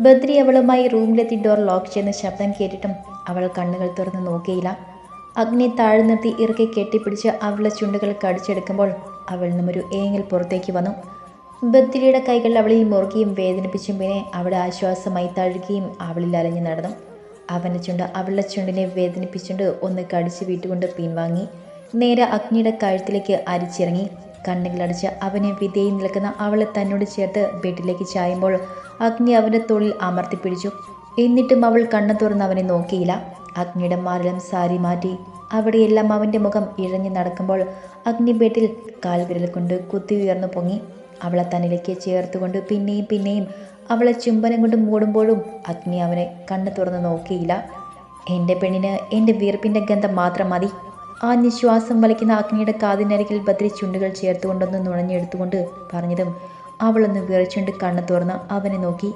ബദ്രി അവളുമായി റൂമിലെത്തി door lock ചെയ്യുന്ന ശബ്ദം കേട്ടിട്ടും അവൾ കണ്ണുകൾ തുറന്ന് നോക്കിയില്ല. അഗ്നി താഴെ നിർത്തി ഇറക്കി കെട്ടിപ്പിടിച്ച് അവളുടെ ചുണ്ടുകൾ കടിച്ചെടുക്കുമ്പോൾ അവൾ നിന്നൊരു ഏങ്ങൽ പുറത്തേക്ക് വന്നു. ബദ്രിയുടെ കൈകൾ അവളിൽ മുറുകിയും വേദനിപ്പിച്ചും പിന്നെ അവളെ ആശ്വാസമായി തഴുകുകയും അവളിൽ അലഞ്ഞു നടന്നു. അവന്റെ ചുണ്ട് അവളുടെ ചുണ്ടിനെ വേദനിപ്പിച്ചുകൊണ്ട് ഒന്ന് കടിച്ചു വീട്ടുകൊണ്ട് പിൻവാങ്ങി. നേരെ അഗ്നിയുടെ കഴുത്തിലേക്ക് അരിച്ചിറങ്ങി. കണ്ണുകളടച്ച് അവനെ വിധേയി നിൽക്കുന്ന അവളെ തന്നോട് ചേർത്ത് ബെഡിലേക്ക് ചായുമ്പോൾ അഗ്നി അവന്റെ തൊളിൽ അമർത്തിപ്പിടിച്ചു എന്നിട്ടും അവൾ കണ്ണു തുറന്ന് അവനെ നോക്കിയില്ല. അഗ്നിയുടെ മാറിലും സാരി മാറ്റി അവിടെയെല്ലാം അവന്റെ മുഖം ഇഴഞ്ഞു നടക്കുമ്പോൾ അഗ്നി ബെഡിൽ കാൽവിരൽ കൊണ്ട് കുത്തി ഉയർന്നു പൊങ്ങി. അവളെ തന്നിലേക്ക് ചേർത്തുകൊണ്ട് പിന്നെയും പിന്നെയും അവളെ ചുംബനം കൊണ്ട് മൂടുമ്പോഴും അഗ്നി അവനെ കണ്ണു തുറന്ന് നോക്കിയില്ല. എന്റെ പെണ്ണിന് എന്റെ വീർപ്പിന്റെ ഗന്ധം മാത്രം മതി. ആ നിശ്വാസം വലിക്കുന്ന അഗ്നിയുടെ കാതിനരികിൽ ബദ്രി ചുണ്ടുകൾ ചേർത്തുകൊണ്ടൊന്ന് നുണഞ്ഞെടുത്തുകൊണ്ട് പറഞ്ഞതും അവളൊന്ന് വിറച്ചുകൊണ്ട് കണ്ണു തുറന്ന് അവനെ നോക്കി.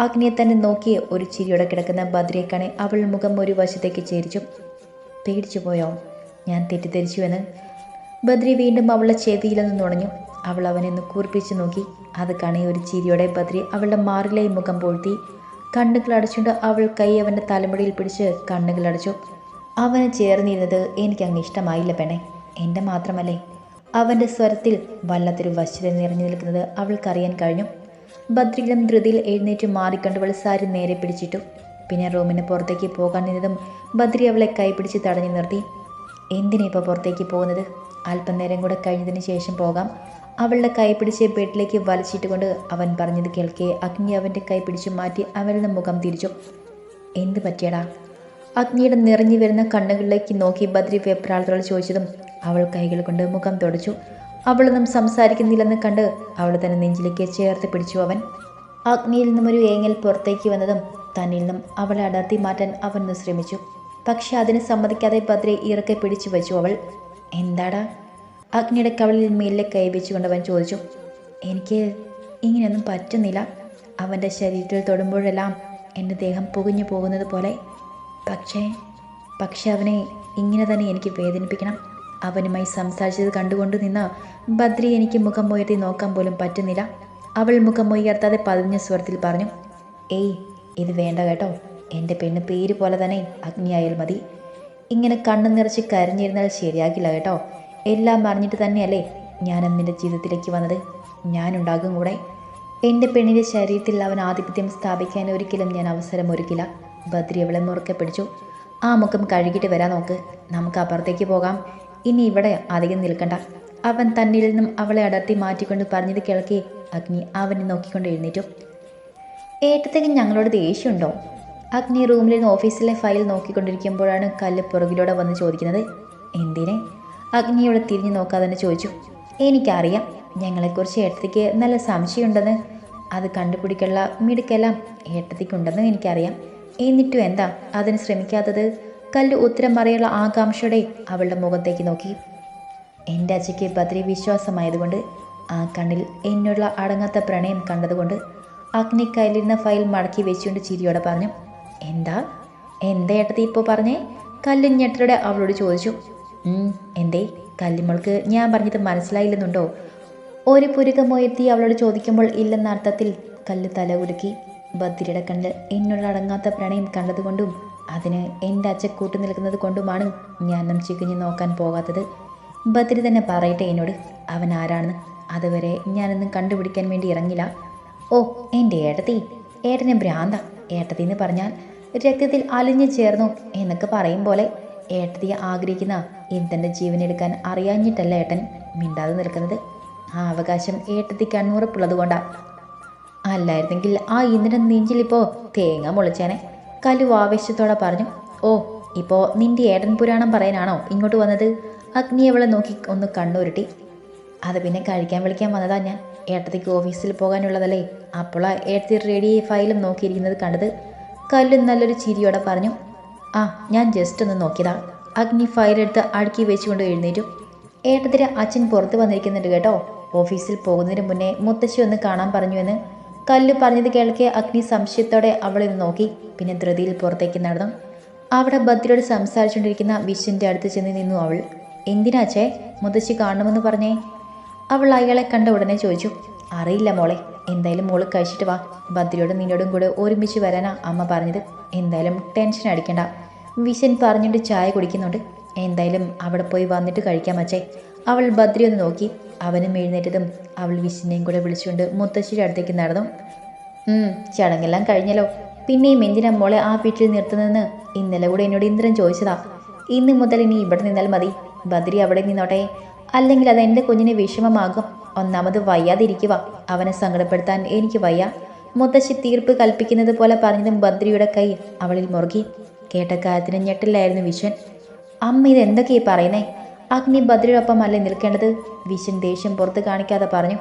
അഗ്നിയെ തന്നെ നോക്കിയ ഒരു ചിരിയോടെ കിടക്കുന്ന ബദ്രിയെ അവൾ മുഖം ഒരു വശത്തേക്ക് ചേരിച്ചു. പേടിച്ചു പോയോ? ഞാൻ തെറ്റിദ്ധരിച്ചുവെന്ന് ബദ്രി വീണ്ടും അവളുടെ ചെവിയിലൊന്ന് നുണഞ്ഞു. അവൾ അവനെ ഒന്ന് കൂർപ്പിച്ചു നോക്കി. അത് കണി ഒരു ചിരിയോടെ ബദ്രി അവളുടെ മാറിലായി മുഖം പൊഴുത്തി. കണ്ണുകൾ അടച്ചുകൊണ്ട് അവൾ കൈ അവന്റെ തലമുടിയിൽ പിടിച്ച് കണ്ണുകൾ അടച്ചു. അവന് ചേർന്നിരുന്നത് എനിക്കങ്ങ് ഇഷ്ടമായില്ല പെണ്ണെ. എന്റെ മാത്രമല്ലേ? അവന്റെ സ്വരത്തിൽ വല്ലാത്തൊരു വശ്യത നിറഞ്ഞു നിൽക്കുന്നത് അവൾക്കറിയാൻ കഴിഞ്ഞു. ബദ്രിയിലും ധൃതിയിൽ എഴുന്നേറ്റ് മാറിക്കണ്ടവൾ സാരി നേരെ പിടിച്ചിട്ടു. പിന്നെ റൂമിന് പുറത്തേക്ക് പോകാൻ നിന്നതും ബദ്രി അവളെ കൈപിടിച്ച് തടഞ്ഞു നിർത്തി. എന്തിനാ ഇപ്പോൾ പുറത്തേക്ക് പോകുന്നത്? അല്പനേരം കൂടെ കഴിഞ്ഞതിന് ശേഷം പോകാം. അവളുടെ കൈ പിടിച്ച് ബെഡിലേക്ക് വലിച്ചിട്ടുകൊണ്ട് അവൻ പറഞ്ഞത് കേൾക്കെ. അഗ്നി അവന്റെ കൈ പിടിച്ചു മാറ്റി അവളുടെ മുഖം തിരിച്ചു. എന്ത് പറ്റിയടാ? അഗ്നിയുടെ നിറഞ്ഞു വരുന്ന കണ്ണുകളിലേക്ക് നോക്കി ബദ്രി വെപ്രാളത്തോട് ചോദിച്ചതും അവൾ കൈകൾ കൊണ്ട് മുഖം തുടച്ചു. അവളൊന്നും സംസാരിക്കുന്നില്ലെന്ന് കണ്ട് അവൾ തന്നെ നെഞ്ചിലേക്ക് ചേർത്ത് പിടിച്ചു അവൻ. അഗ്നിയിൽ നിന്നും ഒരു ഏങ്ങൽ പുറത്തേക്ക് വന്നതും തന്നിൽ നിന്നും അവളെ അടർത്തി മാറ്റാൻ അവൻ ശ്രമിച്ചു പക്ഷെ അതിന് സമ്മതിക്കാതെ ഭദ്രയെ ഇറക്കെ പിടിച്ചു വെച്ചു അവൾ. എന്താടാ? അഗ്നിയുടെ കവളിൽ മേലിലെ കൈ വെച്ചുകൊണ്ട് അവൻ ചോദിച്ചു. എനിക്ക് ഇങ്ങനെയൊന്നും പറ്റുന്നില്ല. അവന്റെ ശരീരത്തിൽ തൊടുമ്പോഴെല്ലാം എന്റെ ദേഹം പുകഞ്ഞു പോകുന്നത് പോലെ. പക്ഷേ പക്ഷെ അവനെ ഇങ്ങനെ തന്നെ എനിക്ക് വേദനിപ്പിക്കണം. അവനുമായി സംസാരിച്ചത് കണ്ടുകൊണ്ട് നിന്ന് ബദ്രി എനിക്ക് മുഖം ഉയർത്തി നോക്കാൻ പോലും പറ്റുന്നില്ല. അവൾ മുഖം ഉയർത്താതെ പതിഞ്ഞ സ്വരത്തിൽ പറഞ്ഞു ഏയ് ഇത് വേണ്ട കേട്ടോ. എന്റെ പെണ്ണ് പേര് പോലെ തന്നെ അഗ്നിയായാൽ മതി. ഇങ്ങനെ കണ്ണു നിറച്ച് കരഞ്ഞിരുന്നാൽ ശരിയാകില്ല കേട്ടോ. എല്ലാം അറിഞ്ഞിട്ട് തന്നെയല്ലേ ഞാൻ നിന്റെ ജീവിതത്തിലേക്ക് വന്നത്? ഞാനുണ്ടാകും കൂടെ. എന്റെ പെണ്ണിന്റെ ശരീരത്തിൽ അവൻ ആധിപത്യം സ്ഥാപിക്കാൻ ഒരിക്കലും ഞാൻ അവസരം ഒരുക്കില്ല. ബദ്രി അവളെ മുറുക്കെ പിടിച്ചു ആ മുഖം കഴുകിയിട്ട് വരാൻ നോക്ക്. നമുക്ക് അപ്പുറത്തേക്ക് പോകാം. ഇനി ഇവിടെ അധികം നിൽക്കണ്ട. അവൻ തന്നിൽ നിന്നും അവളെ അടർത്തി മാറ്റിക്കൊണ്ട് പറഞ്ഞത് കിളക്കി അഗ്നി അവനെ നോക്കിക്കൊണ്ട് എഴുന്നേറ്റു. ഏറ്റത്തേക്ക് ഞങ്ങളോട് ദേഷ്യമുണ്ടോ? അഗ്നി റൂമിലിരുന്ന് ഓഫീസിലെ ഫയൽ നോക്കിക്കൊണ്ടിരിക്കുമ്പോഴാണ് കല്ല് പുറകിലൂടെ വന്ന് ചോദിക്കുന്നത്. എന്തിനെ? അഗ്നിയോടെ തിരിഞ്ഞു നോക്കാതെ തന്നെ ചോദിച്ചു. എനിക്കറിയാം ഞങ്ങളെക്കുറിച്ച് ഏട്ടത്തേക്ക് നല്ല സംശയമുണ്ടെന്ന്. അത് കണ്ടുപിടിക്കാനുള്ള മിടുക്കെല്ലാം ഏട്ടത്തേക്കുണ്ടെന്ന് എനിക്കറിയാം. എന്നിട്ടും എന്താ അതിന് ശ്രമിക്കാത്തത്? കല്ല് ഉത്തരം പറയാനുള്ള ആകാംക്ഷയുടെ അവളുടെ മുഖത്തേക്ക് നോക്കി. എന്റെ അച്ഛയ്ക്ക് ബദ്രി വിശ്വാസമായതുകൊണ്ട് ആ കണ്ണിൽ എന്നുള്ള അടങ്ങാത്ത പ്രണയം കണ്ടതുകൊണ്ട് അഗ്നി കയ്യിലിരുന്ന ഫയൽ മടക്കി വെച്ചുകൊണ്ട് ചിരിയോടെ പറഞ്ഞു എന്താ? എന്താ ഏട്ടത്തി ഇപ്പോൾ പറഞ്ഞേ? കല്ല് ഞെട്ടരുടെ അവളോട് ചോദിച്ചു "ഉം, എന്തേ? കല്ലിമോൾക്ക് ഞാൻ പറഞ്ഞത് മനസ്സിലായില്ലെന്നുണ്ടോ? ഒരു പുരുകമുയർത്തി അവളോട് ചോദിക്കുമ്പോൾ ഇല്ലെന്ന അർത്ഥത്തിൽ കല്ല് തല ഉരുക്കി ബദ്രിയുടെ കണ്ണിൽ എന്നോട് അടങ്ങാത്ത പ്രണയം കണ്ടതുകൊണ്ടും അതിന് എന്റെ അച്ഛൻ കൂട്ടു നിൽക്കുന്നത് കൊണ്ടുമാണ് ഞാനും ചികഞ്ഞു നോക്കാൻ പോകാത്തത്. ബദ്രി തന്നെ പറയട്ടെ എന്നോട് അവൻ ആരാണെന്ന്? അതുവരെ ഞാനൊന്നും കണ്ടുപിടിക്കാൻ വേണ്ടി ഇറങ്ങില്ല. ഓ എന്റെ ഏട്ടത്തി? ഏട്ടനെ ഭ്രാന്ത. ഏട്ടത്തി എന്ന് പറഞ്ഞാൽ രക്തത്തിൽ അലിഞ്ഞു ചേർന്നു എന്നൊക്കെ പറയും പോലെ. ഏട്ടത്തിയെ ആഗ്രഹിക്കുന്ന ഇന്ദ്രന്റെ ജീവനെടുക്കാൻ അറിയാഞ്ഞിട്ടല്ല ഏട്ടൻ മിണ്ടാതെ നിൽക്കുന്നത്. ആ അവകാശം ഏട്ടത്തിക്ക് അണ്ണൂറപ്പുള്ളത് കൊണ്ടാണ് അല്ലായിരുന്നെങ്കിൽ ആ ഇന്ദ്രൻ നെഞ്ചിലിപ്പോൾ തേങ്ങ മുളച്ചേനെ. കലു ആവേശത്തോടെ പറഞ്ഞു ഓ ഇപ്പോൾ നിന്റെ ഏടൻ പുരാണം പറയാനാണോ ഇങ്ങോട്ട് വന്നത്? അഗ്നി അവളെ നോക്കി ഒന്ന് കണ്ണുരുട്ടി. അത് പിന്നെ കഴിക്കാൻ വിളിക്കാൻ വന്നതാ ഞാൻ. ഏട്ടത്തിക്ക് ഓഫീസിൽ പോകാനുള്ളതല്ലേ. അപ്പോളാ ഏട്ടത്തി റെഡി ഫയലും നോക്കിയിരിക്കുന്നത് കണ്ടത്. കല്ലു നല്ലൊരു ചിരിയോടെ പറഞ്ഞു ആ ഞാൻ ജസ്റ്റ് ഒന്ന് നോക്കിയതാ. അഗ്നി ഫയലെടുത്ത് അടുക്കി വെച്ചുകൊണ്ട് എഴുന്നേറ്റു. ഏട്ടത്തിന്റെ അച്ഛൻ പുറത്ത് വന്നിരിക്കുന്നുണ്ട് കേട്ടോ. ഓഫീസിൽ പോകുന്നതിന് മുന്നേ മുത്തശ്ശി ഒന്ന് കാണാൻ പറഞ്ഞുവെന്ന്. കല്ല് പറഞ്ഞത് കേൾക്കെ അഗ്നി സംശയത്തോടെ അവളെ നോക്കി. പിന്നെ ധൃതിയിൽ പുറത്തേക്ക് നടന്നു. അവിടെ ഭദ്രയോട് സംസാരിച്ചുകൊണ്ടിരിക്കുന്ന വിശ്വന്റെ അടുത്ത് ചെന്ന് നിന്നു അവൾ. എന്തിനാച്ചേ മുതശ്ശി കാണണമെന്ന് പറഞ്ഞേ? അവൾ അയാളെ കണ്ട ഉടനെ ചോദിച്ചു. അറിയില്ല മോളെ. എന്തായാലും മോൾ കഴിച്ചിട്ട് വാ. ഭദ്രയോടും നിന്നോടും കൂടെ ഒരുമിച്ച് വരാനാ അമ്മ പറഞ്ഞത്. എന്തായാലും ടെൻഷൻ അടിക്കണ്ട. വിശൻ പറഞ്ഞിട്ട് ചായ കുടിക്കുന്നുണ്ട്. എന്തായാലും അവിടെ പോയി വന്നിട്ട് കഴിക്കാം അച്ഛേ. അവൾ ഭദ്രയൊന്ന് നോക്കി. അവനും എഴുന്നേറ്റതും അവൾ വിശിനെയും കൂടെ വിളിച്ചുകൊണ്ട് മുത്തശ്ശിയുടെ അടുത്തേക്ക് നടന്നു. ചടങ്ങെല്ലാം കഴിഞ്ഞല്ലോ. പിന്നെയും എന്തിനാ മോളെ ആ വീട്ടിൽ നിർത്തുന്നതെന്ന്? ഇന്നലെ കൂടെ എന്നോട് ഇന്ദ്രൻ ചോദിച്ചതാ. ഇന്ന് മുതൽ ഇനി ഇവിടെ നിന്നാൽ മതി. ബദ്രി അവിടെ നിന്നോട്ടെ. അല്ലെങ്കിൽ അത് എന്റെ കുഞ്ഞിന് വിഷമമാകും. ഒന്നാമത് വയ്യാതിരിക്കുക. അവനെ സങ്കടപ്പെടുത്താൻ എനിക്ക് വയ്യ. മുത്തശ്ശി തീർപ്പ് കൽപ്പിക്കുന്നത് പോലെ പറഞ്ഞതും ബദ്രിയുടെ കൈ അവളിൽ മുറുകി. കേട്ട കാര്യത്തിന് ഞെട്ടില്ലായിരുന്നു വിശ്വൻ. അമ്മ ഇത് എന്തൊക്കെയാ പറയുന്നേ? അഗ്നി ഭദ്രയോടൊപ്പമല്ലേ നിൽക്കേണ്ടത്? വിശൻ ദേഷ്യം പുറത്ത് കാണിക്കാതെ പറഞ്ഞു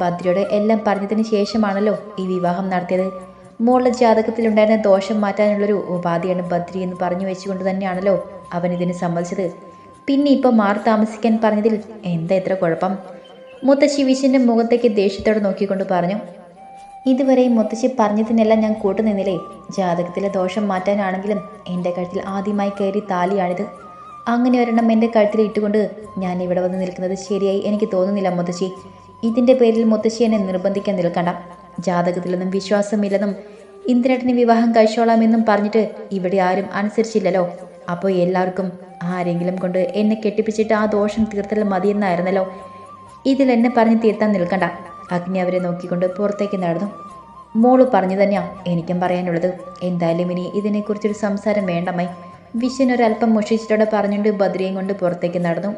ഭദ്രയോട് എല്ലാം പറഞ്ഞതിന് ശേഷമാണല്ലോ ഈ വിവാഹം നടത്തിയത്. മോളുടെ ജാതകത്തിലുണ്ടായിരുന്ന ദോഷം മാറ്റാനുള്ളൊരു ഉപാധിയാണ് ബദ്രി എന്ന് പറഞ്ഞു വെച്ചുകൊണ്ട് തന്നെയാണല്ലോ അവൻ ഇതിന് സമ്മതിച്ചത്. പിന്നെ ഇപ്പം മാറി താമസിക്കാൻ പറഞ്ഞതിൽ എന്താ ഇത്ര കുഴപ്പം? മുത്തശ്ശി വിശന്റെ മുഖത്തേക്ക് ദേഷ്യത്തോടെ നോക്കിക്കൊണ്ട് പറഞ്ഞു ഇതുവരെ മുത്തശ്ശി പറഞ്ഞതിനെല്ലാം ഞാൻ കൂട്ടുനിന്നില്ലേ? ജാതകത്തിലെ ദോഷം മാറ്റാനാണെങ്കിലും എന്റെ കഴുത്തിൽ ആദ്യമായി കയറി താലിയാണിത്. അങ്ങനെ ഒരെണ്ണം എന്റെ കഴുത്തിൽ ഇട്ടുകൊണ്ട് ഞാൻ ഇവിടെ വന്ന് നിൽക്കുന്നത് ശരിയായി എനിക്ക് തോന്നുന്നില്ല മുത്തശ്ശി. ഇതിന്റെ പേരിൽ മുത്തശ്ശി എന്നെ നിർബന്ധിക്കാൻ നിൽക്കണ്ട. ജാതകത്തിലൊന്നും വിശ്വാസമില്ലെന്നും ഇന്ദ്രേട്ടന് വിവാഹം കഴിച്ചോളാമെന്നും പറഞ്ഞിട്ട് ഇവിടെ ആരും അനുസരിച്ചില്ലല്ലോ. അപ്പോൾ എല്ലാവർക്കും ആരെങ്കിലും കൊണ്ട് എന്നെ കെട്ടിപ്പിച്ചിട്ട് ആ ദോഷം തീർത്തൽ മതിയെന്നായിരുന്നല്ലോ. ഇതിൽ എന്നെ പറഞ്ഞ് തീർത്താൻ നിൽക്കണ്ട. അഗ്നി അവരെ നോക്കിക്കൊണ്ട് പുറത്തേക്ക് നടന്നു. മോൾ പറഞ്ഞു തന്നെയാ എനിക്കും പറയാനുള്ളത്. എന്തായാലും ഇനി ഇതിനെക്കുറിച്ചൊരു സംസാരം വേണ്ടമ്മേ വിശ്വൻ ഒരല്പം മുഷിച്ചിട്ടോടെ പറഞ്ഞുകൊണ്ട് ബദ്രിയും കൊണ്ട് പുറത്തേക്ക് നടന്നു.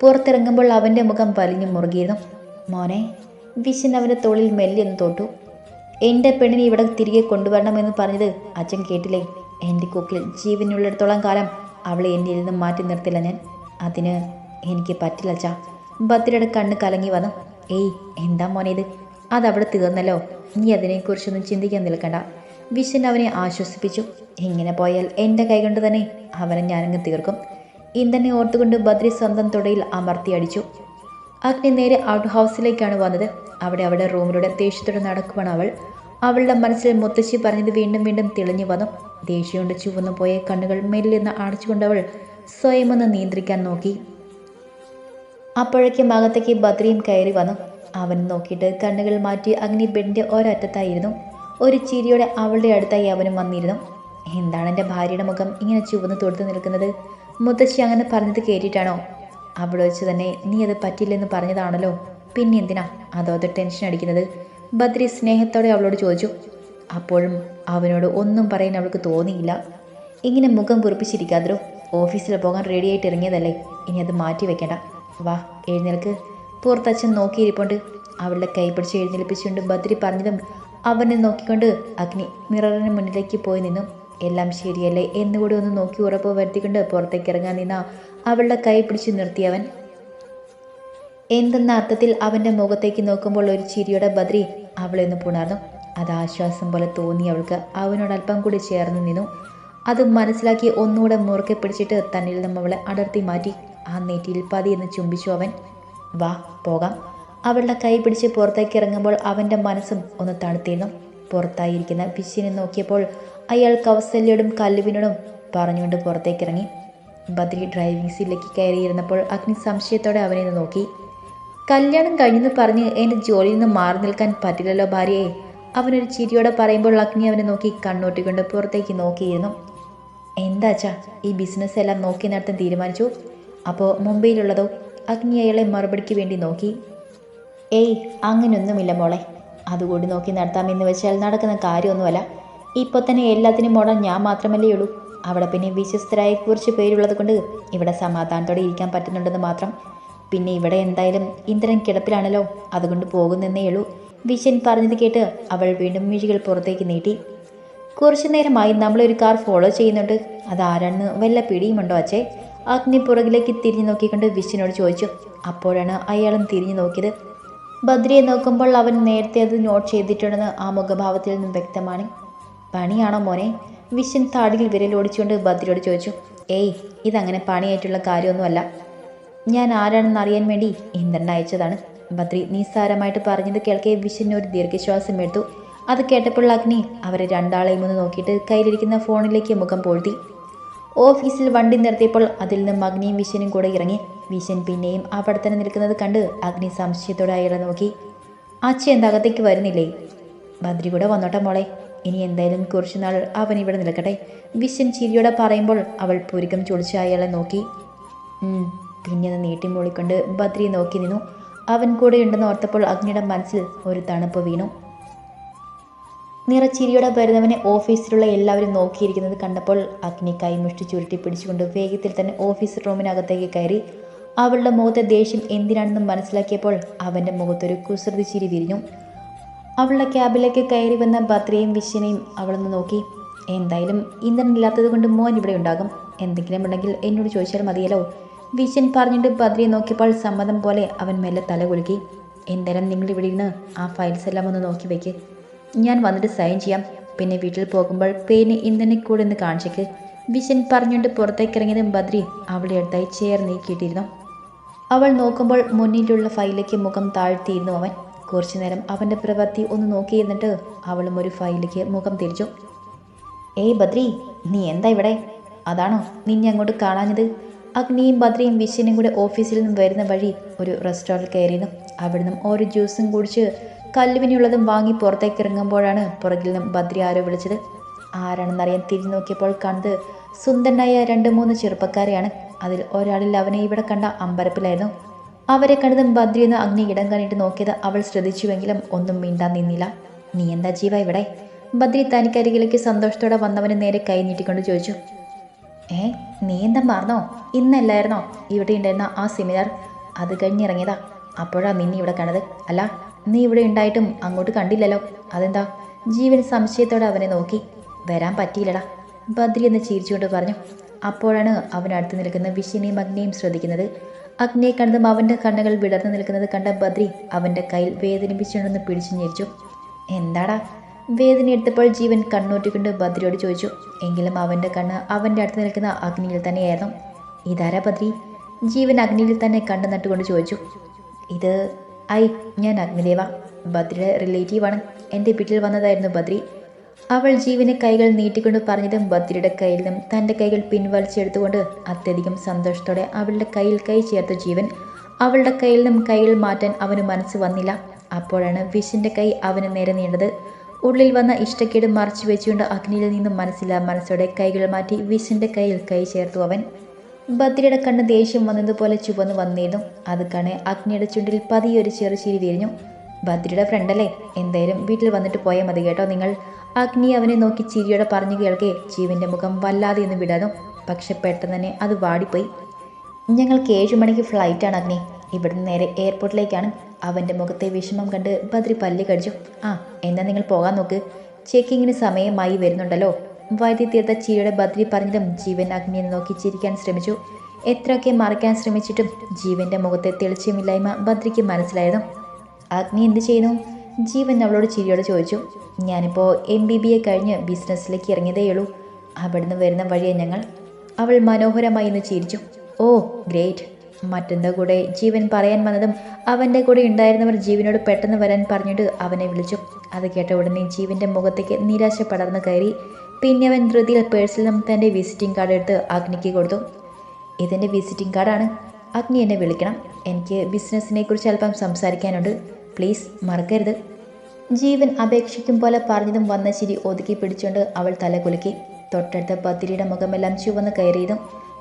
പുറത്തിറങ്ങുമ്പോൾ അവന്റെ മുഖം വലിഞ്ഞു മുറുകിയിരുന്നു. മോനെ വിശ്വൻ അവന്റെ തോളിൽ മെല്ലിയൊന്ന് തോട്ടു. എന്റെ പെണ്ണിനെ ഇവിടെ തിരികെ കൊണ്ടുവരണമെന്ന് പറഞ്ഞത് അച്ഛൻ കേട്ടില്ലേ? എന്റെ കൊക്കിൽ ജീവനുള്ളിടത്തോളം കാലം അവളെ എന്നിൽ നിന്ന് മാറ്റി നിർത്തില്ല ഞാൻ. അതിന് എനിക്ക് പറ്റില്ല അച്ഛാ. ബദ്രിയുടെ കണ്ണ് കലങ്ങി വന്നു. ഏയ് എന്താ മോനെ ഇത്? അതവിടെ തീർന്നല്ലോ. നീ അതിനെക്കുറിച്ചൊന്നും ചിന്തിക്കാൻ നിൽക്കണ്ട. വിശ്വൻ അവനെ ആശ്വസിപ്പിച്ചു. ഇങ്ങനെ പോയാൽ എന്റെ കൈകൊണ്ട് തന്നെ അവനെ ഞാനങ്ങ് തീർക്കും. ഇന്ദ്രനെ ഓർത്തുകൊണ്ട് ബദ്രി സ്വന്തം തുടയിൽ അമർത്തി അടിച്ചു. അഗ്നി നേരെ ഔട്ട് ഹൗസിലേക്കാണ് വന്നത്. അവിടെ അവിടെ റൂമിലൂടെ ദേഷ്യത്തോടെ നടക്കുവാണ് അവൾ. അവളുടെ മനസ്സിൽ മുത്തശ്ശി പറഞ്ഞത് വീണ്ടും വീണ്ടും തെളിഞ്ഞു വന്നു. ദേഷ്യം കൊണ്ട് ചുവന്നു പോയ കണ്ണുകൾ മെല്ലെന്ന് അടച്ചുകൊണ്ട് അവൾ സ്വയം ഒന്ന് നിയന്ത്രിക്കാൻ നോക്കി. അപ്പോഴേക്കും അകത്തേക്ക് ബദ്രിയും കയറി വന്നു. അവൻ നോക്കിയിട്ട് കണ്ണുകൾ മാറ്റി അഗ്നി ബെഡിന്റെ ഒരറ്റത്തായിരുന്നു. ഒരു ചിരിയോടെ അവളുടെ അടുത്തായി അവനും വന്നിരുന്നു. എന്താണ് എന്റെ ഭാര്യയുടെ മുഖം ഇങ്ങനെ ചുവന്ന് തൊടുത്ത് നിൽക്കുന്നത്? മുത്തശ്ശി അങ്ങനെ പറഞ്ഞത് കേട്ടിട്ടാണോ? അവിടെ വെച്ച് തന്നെ നീ അത് പറ്റില്ലെന്ന് പറഞ്ഞതാണല്ലോ. പിന്നെ എന്തിനാ? അതോ അത് ടെൻഷൻ അടിക്കുന്നത്? ബദ്രി സ്നേഹത്തോടെ അവളോട് ചോദിച്ചു. അപ്പോഴും അവനോട് ഒന്നും പറയാൻ അവൾക്ക് തോന്നിയില്ല. ഇങ്ങനെ മുഖം കുറിപ്പിച്ചിരിക്കാതെ ഓഫീസിൽ പോകാൻ റെഡിയായിട്ട് ഇറങ്ങിയതല്ലേ. ഇനി അത് മാറ്റി വെക്കണ്ട. വാ എഴുന്നേൽക്ക്. പുറത്തച്ഛൻ നോക്കിയിരിപ്പുണ്ട്. അവളുടെ കൈ പിടിച്ച് എഴുന്നേൽപ്പിച്ചുകൊണ്ട് ബദ്രി പറഞ്ഞതും അവനെ നോക്കിക്കൊണ്ട് അഗ്നി മിററിന് മുന്നിലേക്ക് പോയി നിന്നും. എല്ലാം ശരിയല്ലേ? എന്നുകൂടി ഒന്ന് നോക്കി ഉറപ്പ് വരുത്തിക്കൊണ്ട് പുറത്തേക്ക് ഇറങ്ങാൻ നിന്ന അവളുടെ കൈ പിടിച്ച് നിർത്തിയവൻ എന്തെന്ന അർത്ഥത്തിൽ അവന്റെ മുഖത്തേക്ക് നോക്കുമ്പോൾ ഒരു ചിരിയുടെ ബദ്രി അവളെ ഒന്ന് പുണർന്നു. അത് ആശ്വാസം പോലെ തോന്നി അവൾക്ക്. അവനോട് അല്പം കൂടി ചേർന്ന് നിന്നു. അത് മനസ്സിലാക്കി ഒന്നുകൂടെ മുറുക്കെ പിടിച്ചിട്ട് തന്നിൽ നിന്നും അവളെ അടർത്തി മാറ്റി. ആ നെറ്റിയിൽ പതിയെന്ന് ചുംബിച്ചു അവൻ. വാ പോകാം. അവളുടെ കൈ പിടിച്ച് പുറത്തേക്ക് ഇറങ്ങുമ്പോൾ അവന്റെ മനസ്സും ഒന്ന് തണുത്തിരുന്നു. പുറത്തായിരിക്കുന്ന പിശിനെ നോക്കിയപ്പോൾ അയാൾ കൗസല്യോടും കല്ലുവിനോടും പറഞ്ഞുകൊണ്ട് പുറത്തേക്ക് ഇറങ്ങി. ബദ്രി ഡ്രൈവിംഗ് സീറ്റിലേക്ക് കയറിയിരുന്നപ്പോൾ അഗ്നി സംശയത്തോടെ അവനെ നോക്കി. കല്യാണം കഴിഞ്ഞെന്ന് പറഞ്ഞ് എന്റെ ജോലിയിൽ നിന്ന് മാറി നിൽക്കാൻ പറ്റില്ലല്ലോ ഭാര്യയെ അവനൊരു ചിരിയോടെ പറയുമ്പോൾ അഗ്നി അവനെ നോക്കി കണ്ണോട്ടിക്കൊണ്ട് പുറത്തേക്ക് നോക്കിയിരുന്നു. എന്താ അച്ഛാ ഈ ബിസിനസ് എല്ലാം നോക്കി നടത്താൻ തീരുമാനിച്ചു? അപ്പോൾ മുംബൈയിലുള്ളതോ? അഗ്നി അയാളെ മറുപടിക്ക് വേണ്ടി നോക്കി. ഏയ് അങ്ങനെയൊന്നുമില്ല മോളെ. അതുകൂടി നോക്കി നടത്താമെന്ന് വെച്ചാൽ നടക്കുന്ന കാര്യമൊന്നുമല്ല. ഇപ്പോൾ തന്നെ എല്ലാത്തിനും മോടാൻ ഞാൻ മാത്രമല്ലേ ഉള്ളൂ. അവിടെ പിന്നെ വിശ്വസ്തരായ കുറച്ച് പേരുള്ളത് കൊണ്ട് ഇവിടെ സമാധാനത്തോടെ ഇരിക്കാൻ പറ്റുന്നുണ്ടെന്ന് മാത്രം. പിന്നെ ഇവിടെ എന്തായാലും ഇന്ദ്രൻ കിടപ്പിലാണല്ലോ. അതുകൊണ്ട് പോകുന്നെന്നേ ഉള്ളൂ. വിശൻ പറഞ്ഞത് കേട്ട് അവൾ വീണ്ടും മിഴികൾ പുറത്തേക്ക് നീട്ടി. കുറച്ചു നേരമായി നമ്മളൊരു കാർ ഫോളോ ചെയ്യുന്നുണ്ട്. അതാരാണെന്ന് വല്ല പിടിയുമുണ്ടോ അച്ഛേ? അഗ്നി പുറകിലേക്ക് തിരിഞ്ഞു നോക്കിക്കൊണ്ട് വിശ്വനോട് ചോദിച്ചു. അപ്പോഴാണ് അയാളും തിരിഞ്ഞു നോക്കിയത്. ബദ്രിയെ നോക്കുമ്പോൾ അവൻ നേരത്തെ അത് നോട്ട് ചെയ്തിട്ടുണ്ടെന്ന് ആ മുഖഭാവത്തിൽ നിന്നും വ്യക്തമാണ്. പണിയാണോ മോനെ? വിശ്വൻ താടിയിൽ വിരലോടിച്ചുകൊണ്ട് ബദ്രിയോട് ചോദിച്ചു. ഏയ് ഇതങ്ങനെ പണിയായിട്ടുള്ള കാര്യമൊന്നുമല്ല. ഞാൻ ആരാണെന്ന് അറിയാൻ വേണ്ടി ഇന്ദ്രൻ അയച്ചതാണ്. ബദ്രി നിസ്സാരമായിട്ട് പറഞ്ഞത് കേൾക്കെ വിശ്വന് ഒരു ദീർഘശ്വാസം എടുത്തു. അത് കേട്ടപ്പോൾ അഗ്നി അവരെ രണ്ടാളെയും ഒന്ന് നോക്കിയിട്ട് കയ്യിലിരിക്കുന്ന ഫോണിലേക്ക് മുഖം പൊഴുതി. ഓഫീസിൽ വണ്ടി നിർത്തിയപ്പോൾ അതിൽ നിന്നും അഗ്നിയും വിശ്വനും കൂടെ ഇറങ്ങി. വിശൻ പിന്നെയും അവിടെ തന്നെ നിൽക്കുന്നത് കണ്ട് അഗ്നി സംശയത്തോടെ അയാളെ നോക്കി. അച്ഛൻ എന്താ അകത്തേക്ക് വരുന്നില്ലേ? മന്ത്രി കൂടെ വന്നോട്ടെ മോളെ. ഇനി എന്തായാലും കുറച്ചുനാൾ അവൻ ഇവിടെ നിൽക്കട്ടെ. വിശൻ ചിരിയോടെ പറയുമ്പോൾ അവൾ പൂരിക്കം ചൊളിച്ച് അയാളെ നോക്കി പിന്നെ അത് നീട്ടി മൂളിക്കൊണ്ട് ബദ്രിയെ നോക്കി നിന്നു. അവൻ കൂടെ ഉണ്ടെന്ന് ഓർത്തപ്പോൾ അഗ്നിയുടെ മനസ്സിൽ ഒരു തണുപ്പ് വീണു. നിറച്ചിരിയോടെ വരുന്നവനെ ഓഫീസിലുള്ള എല്ലാവരും നോക്കിയിരിക്കുന്നത് കണ്ടപ്പോൾ അഗ്നി കൈമുഷ്ടി ചുരുട്ടി പിടിച്ചുകൊണ്ട് വേഗത്തിൽ തന്നെ ഓഫീസ് റൂമിനകത്തേക്ക് കയറി. അവളുടെ മുഖത്തെ ദേഷ്യം എന്തിനാണെന്ന് മനസ്സിലാക്കിയപ്പോൾ അവന്റെ മുഖത്തൊരു കുസൃതി ചിരി വിരിഞ്ഞു. അവളുടെ ക്യാബിലേക്ക് കയറി വന്ന ഭദ്രയും വിശ്വനെയും അവളൊന്ന് നോക്കി. എന്തായാലും ഇന്ധനം ഇല്ലാത്തത് കൊണ്ട് മോൻ ഇവിടെ ഉണ്ടാകും. എന്തെങ്കിലും ഉണ്ടെങ്കിൽ എന്നോട് ചോദിച്ചാൽ മതിയല്ലോ. വിശ്വൻ പറഞ്ഞിട്ട് ഭദ്രയെ നോക്കിയപ്പോൾ സമ്മതം പോലെ അവൻ മെല്ലെ തല കുലുക്കി. എന്തായാലും നിങ്ങൾ ഇവിടെ ഇരുന്ന് ആ ഫയൽസ് എല്ലാം ഒന്ന് നോക്കി വയ്ക്ക് ഞാൻ വന്നിട്ട് സൈൻ ചെയ്യാം. പിന്നെ വീട്ടിൽ പോകുമ്പോൾ പേന് ഇന്ധനെ കൂടെ ഒന്ന് കാണിച്ചേക്ക്. വിശൻ പറഞ്ഞുകൊണ്ട് പുറത്തേക്കിറങ്ങിയതും ബദ്രി അവളെ അടുത്തായി ചെയർ നീക്കിയിട്ടിരുന്നു. അവൾ നോക്കുമ്പോൾ മുന്നിലുള്ള ഫയലിലേക്ക് മുഖം താഴ്ത്തിയിരുന്നു അവൻ. കുറച്ചു നേരം അവന്റെ പ്രവൃത്തി ഒന്ന് നോക്കിയിരുന്നിട്ട് അവളും ഒരു ഫയലിലേക്ക് മുഖം തിരിച്ചു. ഏയ് ബദ്രി നീ എന്താ ഇവിടെ? അതാണോ നിന്നെ അങ്ങോട്ട് കാണാഞ്ഞത്? അഗ്നിയും ബദ്രിയും വിശ്വനും കൂടെ ഓഫീസിൽ നിന്നും വരുന്ന വഴി ഒരു റെസ്റ്റോറന്റ് കയറിയിരുന്നു. അവിടുന്ന് ഓരോ ജ്യൂസും കുടിച്ച് കല്ലുവിനുള്ളതും വാങ്ങി പുറത്തേക്ക് ഇറങ്ങുമ്പോഴാണ് പുറകിൽ നിന്നും ബദ്രി ആരോ വിളിച്ചത്. ആരാണെന്നറിയാൻ തിരിഞ്ഞു നോക്കിയപ്പോൾ കണ്ടത് സുന്ദരനായ രണ്ട് മൂന്ന് ചെറുപ്പക്കാരെയാണ്. അതിൽ ഒരാളിൽ അവനെ ഇവിടെ കണ്ട അമ്പരപ്പിലായിരുന്നു. അവരെ കണ്ടതും ബദ്രി അഗ്നി ഇടം കണ്ടിട്ട് നോക്കിയത് അവൾ ശ്രദ്ധിച്ചുവെങ്കിലും ഒന്നും മിണ്ടാൻ നിന്നില്ല. നീ എന്താ ജീവ ഇവിടെ? ബദ്രി തനിക്കരികിലേക്ക് സന്തോഷത്തോടെ വന്നവന് നേരെ കൈ നീട്ടിക്കൊണ്ട് ചോദിച്ചു. ഏ നീ എന്താ മറന്നോ? ഇന്നല്ലായിരുന്നോ ഇവിടെ ഉണ്ടായിരുന്ന ആ സെമിനാർ? അത് കഴിഞ്ഞിറങ്ങിയതാ. അപ്പോഴാ നിന്നെ ഇവിടെ കണ്ടത്. അല്ല നീ ഇവിടെ ഉണ്ടായിട്ടും അങ്ങോട്ട് കണ്ടില്ലല്ലോ. അതെന്താ? ജീവൻ സംശയത്തോടെ അവനെ നോക്കി. വരാൻ പറ്റിയില്ലടാ ബദ്രി എന്ന് ചിരിച്ചുകൊണ്ട് പറഞ്ഞു. അപ്പോഴാണ് അവൻ അടുത്ത് നിൽക്കുന്ന വിശ്വനെയും അഗ്നിയും ശ്രദ്ധിക്കുന്നത്. അഗ്നിയെ കണ്ടതും അവന്റെ കണ്ണുകൾ വിടർന്നു നിൽക്കുന്നത് കണ്ട ബദ്രി അവന്റെ കയ്യിൽ വേദനിപ്പിച്ചുകൊണ്ടെന്ന് പിടിച്ചു ഞെരിച്ചു. എന്താടാ? വേദന എടുത്തപ്പോൾ ജീവൻ കണ്ണൂറ്റിക്കൊണ്ട് ബദ്രിയോട് ചോദിച്ചു. എങ്കിലും അവന്റെ കണ്ണ് അവന്റെ അടുത്ത് നിൽക്കുന്ന അഗ്നിയിൽ തന്നെയായിരുന്നു. ഇതാരാ ബദ്രി? ജീവൻ അഗ്നിയിൽ തന്നെ കണ്ണു നട്ടുകൊണ്ട് ചോദിച്ചു. ഇത് ഐ ഞാൻ അഗ്നിദേവ. ബദ്രിയുടെ റിലേറ്റീവാണ്. എന്റെ വീട്ടിൽ വന്നതായിരുന്നു ബദ്രി. അവൾ ജീവനെ കൈകൾ നീട്ടിക്കൊണ്ട് പറഞ്ഞതും ബദ്രിയുടെ കയ്യിൽ നിന്നും തന്റെ കൈകൾ പിൻവലിച്ചെടുത്തുകൊണ്ട് അത്യധികം സന്തോഷത്തോടെ അവളുടെ കയ്യിൽ കൈ ചേർത്ത ജീവൻ അവളുടെ കയ്യിൽ നിന്നും കൈകൾ മാറ്റാൻ അവന് മനസ്സ് വന്നില്ല. അപ്പോഴാണ് വിഷിന്റെ കൈ അവന് നേരെ നീണ്ടത്. ഉള്ളിൽ വന്ന ഇഷ്ടക്കേട് മറച്ചു വെച്ചുകൊണ്ട് അഗ്നിയിൽ നിന്നും മനസ്സില്ല മനസ്സോടെ കൈകൾ മാറ്റി വിഷിന്റെ കയ്യിൽ കൈ ചേർത്തു അവൻ. ബദ്രിയുടെ കണ്ണ് ദേഷ്യം വന്നതുപോലെ ചുവന്ന് വന്നിരുന്നു. അത് കാണെ അഗ്നിയുടെ ചുണ്ടിൽ പതിയൊരു ചെറു ചിരി വിരിഞ്ഞു. ബദ്രിയുടെ ഫ്രണ്ടല്ലേ? എന്തായാലും വീട്ടിൽ വന്നിട്ട് പോയാൽ മതി കേട്ടോ നിങ്ങൾ. അഗ്നി അവനെ നോക്കി ചിരിയോടെ പറഞ്ഞു കേൾക്കെ ജീവന്റെ മുഖം വല്ലാതെ ഒന്ന് വിടാനും പക്ഷെ പെട്ടെന്ന് തന്നെ അത് വാടിപ്പോയി. ഞങ്ങൾക്ക് ഏഴ് മണിക്ക് ഫ്ലൈറ്റാണ് അഗ്നി. ഇവിടുന്ന് നേരെ എയർപോർട്ടിലേക്കാണ് അവന്റെ മുഖത്തെ വിഷമം കണ്ട് ബദ്രി പല്ലി കടിച്ചു. ആ എന്നാൽ നിങ്ങൾ പോകാൻ നോക്ക്. ചെക്കിങ്ങിന് സമയമായി വരുന്നുണ്ടല്ലോ. വൈദ്യുതി തീർത്ത ചിരിയുടെ ബദ്രി പറഞ്ഞതും ജീവൻ അഗ്നിയെ നോക്കി ചിരിക്കാൻ ശ്രമിച്ചു. എത്രയൊക്കെ മറയ്ക്കാൻ ശ്രമിച്ചിട്ടും ജീവന്റെ മുഖത്തെ തെളിച്ചമില്ലായ്മ ബദ്രിക്ക് മനസ്സിലായിരുന്നു. അഗ്നി എന്ത് ചെയ്യുന്നു? ജീവൻ അവളോട് ചിരിയോട് ചോദിച്ചു. ഞാനിപ്പോൾ എം ബി ബി എ കഴിഞ്ഞ് ബിസിനസ്സിലേക്ക് ഇറങ്ങിയതേയുള്ളൂ. അവിടുന്ന് വരുന്ന വഴിയെ ഞങ്ങൾ അവൾ മനോഹരമായി ഇന്ന് ചിരിച്ചു. Oh great. മറ്റെന്താ കൂടെ ജീവൻ പറയാൻ വന്നതും അവന്റെ കൂടെ ഉണ്ടായിരുന്നവർ ജീവനോട് പെട്ടെന്ന് വരാൻ പറഞ്ഞിട്ട് അവനെ വിളിച്ചു. അത് കേട്ട ഉടനെ ജീവന്റെ മുഖത്തേക്ക് നിരാശ പടർന്നു കയറി. പിന്നെ അവൻ ധൃതിയിൽ പേഴ്സിൽ നിന്നും തന്റെ വിസിറ്റിംഗ് കാർഡ് എടുത്ത് അഗ്നിക്ക് കൊടുത്തു. ഇതെന്റെ വിസിറ്റിംഗ് കാർഡാണ്. അഗ്നി എന്നെ വിളിക്കണം. എനിക്ക് ബിസിനസ്സിനെക്കുറിച്ച് അല്പം സംസാരിക്കാനുണ്ട്. പ്ലീസ് മറക്കരുത്. ജീവൻ അപേക്ഷിക്കും പോലെ പറഞ്ഞതും വന്ന ചിരി ഒതുക്കി പിടിച്ചുകൊണ്ട് അവൾ തല കുലുക്കി. തൊട്ടടുത്ത ബദ്രിയുടെ മുഖമെല്ലാം ചുവന്ന് കയറിയതും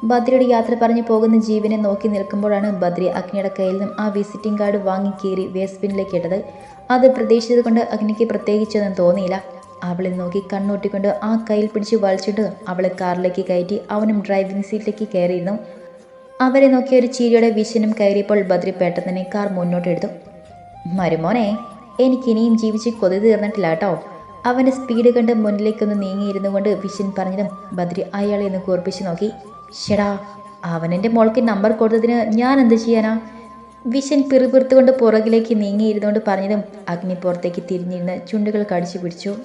ബദ്രിയുടെ യാത്ര പറഞ്ഞു പോകുന്ന ജീവനെ നോക്കി നിൽക്കുമ്പോഴാണ് ബദ്രി അഗ്നിയുടെ കയ്യിൽ നിന്നും ആ വിസിറ്റിംഗ് കാർഡ് വാങ്ങി കീറി വേസ്റ്റ് ബിന്നിലേക്ക് ഇട്ടത്. അത് പ്രതീക്ഷിച്ചത് കൊണ്ട് അഗ്നിക്ക് പ്രത്യേകിച്ചൊന്നും തോന്നിയില്ല. അവളെ നോക്കി കണ്ണൂട്ടിക്കൊണ്ട് ആ കയ്യിൽ പിടിച്ച് വലിച്ചിട്ട് അവളെ കാറിലേക്ക് കയറ്റി അവനും ഡ്രൈവിംഗ് സീറ്റിലേക്ക് കയറിയിരുന്നു. അവരെ നോക്കി ഒരു ചീരിയുടെ വിഷനും കയറിയപ്പോൾ ബദ്രി പെട്ടെന്ന് തന്നെ കാർ മുന്നോട്ടെടുത്തു മരുമോനെ എനിക്കിനിയും ജീവിച്ച് കൊതി തീർന്നിട്ടില്ല കേട്ടോ. അവന്റെ സ്പീഡ് കണ്ട് മുന്നിലേക്കൊന്ന് നീങ്ങിയിരുന്നു കൊണ്ട് വിഷൻ പറഞ്ഞതും ബദ്രി അയാളെ ഒന്ന് കൂർപ്പിച്ച് നോക്കി. ഷെടാ അവനെന്റെ മോൾക്ക് നമ്പർ കൊടുത്തതിന് ഞാൻ എന്ത് ചെയ്യാനാ? വിഷൻ പിറുപിറുത്തുകൊണ്ട് പുറകിലേക്ക് നീങ്ങിയിരുന്നുകൊണ്ട് പറഞ്ഞതും അഗ്നി പുറത്തേക്ക് തിരിഞ്ഞിരുന്ന് ചുണ്ടുകൾ കടിച്ചു പിടിച്ചു.